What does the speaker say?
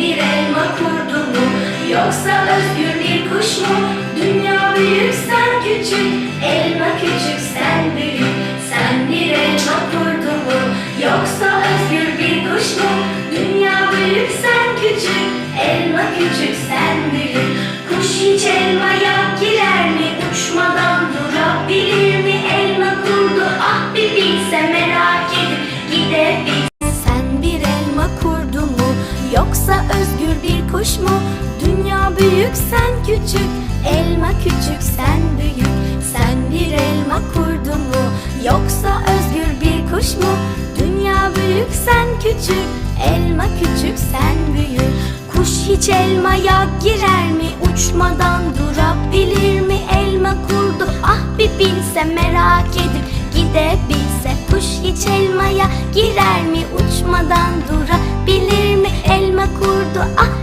bir elma kurdu mu? Yoksa özgür bir kuş mu? Dünya büyük sen küçük, elma küçük sen büyük. Sen bir elma kurdu mu? Yoksa özgür bir kuş mu? Dünya büyük sen küçük, elma küçük sen Özgür bir kuş mu? Dünya büyük sen küçük, elma küçük sen büyük. Sen bir elma kurdu mu? Yoksa özgür bir kuş mu? Dünya büyük sen küçük, elma küçük sen büyük. Kuş hiç elmaya girer mi? Uçmadan durabilir mi? Elma kurdu ah bir bilse merak edip gidebilse. Kuş hiç elmaya girer mi? Uçmadan durabilir mi? Elma kurdu ah